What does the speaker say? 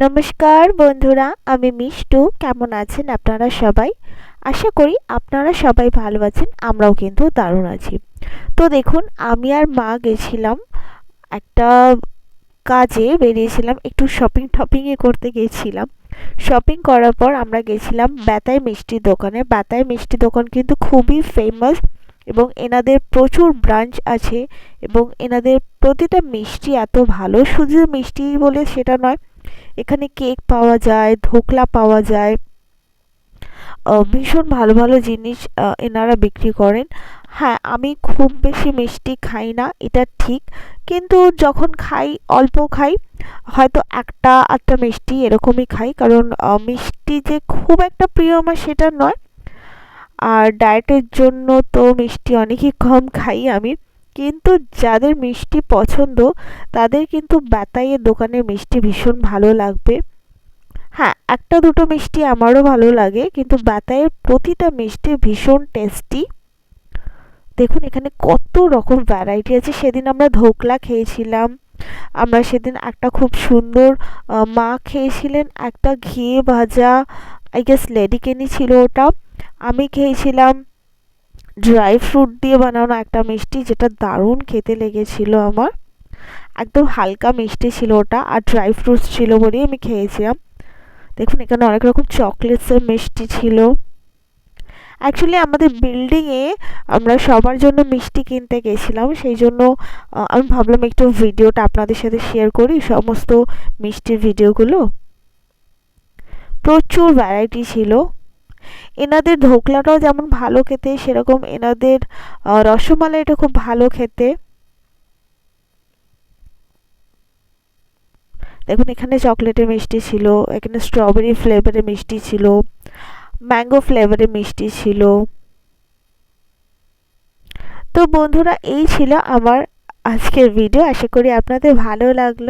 নমস্কার বন্ধুরা, আমি মিষ্টু। কেমন আছেন আপনারা সবাই? আশা করি আপনারা সবাই ভালো আছেন, আমরাও কিন্তু দারুণ আছি। তো দেখুন, আমি আর মা গেছিলাম একটা কাজে, বেরিয়েছিলাম, একটু শপিং টপিংয়ে করতে গেছিলাম। শপিং করার পর আমরা গেছিলাম বেতাই মিষ্টির দোকানে। বেতাই মিষ্টি দোকান কিন্তু খুবই ফেমাস এবং এনাদের প্রচুর ব্রাঞ্চ আছে এবং এনাদের প্রতিটা মিষ্টি এত ভালো। শুধু মিষ্টি বলে সেটা নয়, এখানে কেক পাওয়া যায়, ধোকলা পাওয়া যায় ভীষণ ভালো ভালো জিনিস এনারা বিক্রি করেন। হ্যাঁ আমি খুব বেশি মিষ্টি খাই না, এটা ঠিক। কিন্তু যখন খাই, অল্প খাই, হয়তো একটা আটটা মিষ্টি এরকমই খাই। কারণ মিষ্টি যে খুব একটা প্রিয় আমার সেটা নয়। আর ডায়েটের জন্য তো মিষ্টি অনেকই কম খাই আমি। কিন্তু যাদের মিষ্টি পছন্দ, তাদের কিন্তু বাতাইয়ের দোকানের মিষ্টি ভীষণ ভালো লাগবে। হ্যাঁ একটা দুটো মিষ্টি আমারও ভালো লাগে, কিন্তু বাতাইয়ের প্রতিটা মিষ্টি ভীষণ টেস্টি দেখুন, এখানে কত রকম ভ্যারাইটি আছে। সেদিন আমরা ধোকলা খেয়েছিলাম, আমরা সেদিন একটা খুব সুন্দর মা খেয়েছিলেন একটা ঘি ভাজা আই গেস লেডিকেনি ছিল ওটা। আমি খেয়েছিলাম ড্রাই ফ্রুট দিয়ে বানানো একটা মিষ্টি, যেটা দারুণ খেতে লেগেছিল আমার। একদম হালকা মিষ্টি ছিল ওটা, আর ড্রাই ফ্রুটস ছিল বলেই আমি খেয়েছিলাম। দেখুন, এখানে অনেক রকম চকলেটসের মিষ্টি ছিল। অ্যাকচুয়ালি আমাদের বিল্ডিংয়ে আমরা সবার জন্য মিষ্টি কিনতে গেছিলাম, সেই জন্য আমি ভাবলাম একটু ভিডিওটা আপনাদের সাথে শেয়ার করি, সমস্ত মিষ্টির ভিডিওগুলো প্রচুর ভ্যারাইটি ছিল। এনাদের ঢোকলাটাও যেমন ভালো খেতে, সেরকম এনাদের রসমালাইটা খুব ভালো খেতে। দেখুন, এখানে চকলেটের মিষ্টি ছিল, এখানে স্ট্রবেরি ফ্লেভারের মিষ্টি ছিল ম্যাঙ্গো ফ্লেভারের মিষ্টি ছিল। তো বন্ধুরা, এই ছিল আমার আজকের ভিডিও আশা করি আপনাদের ভালো লাগল।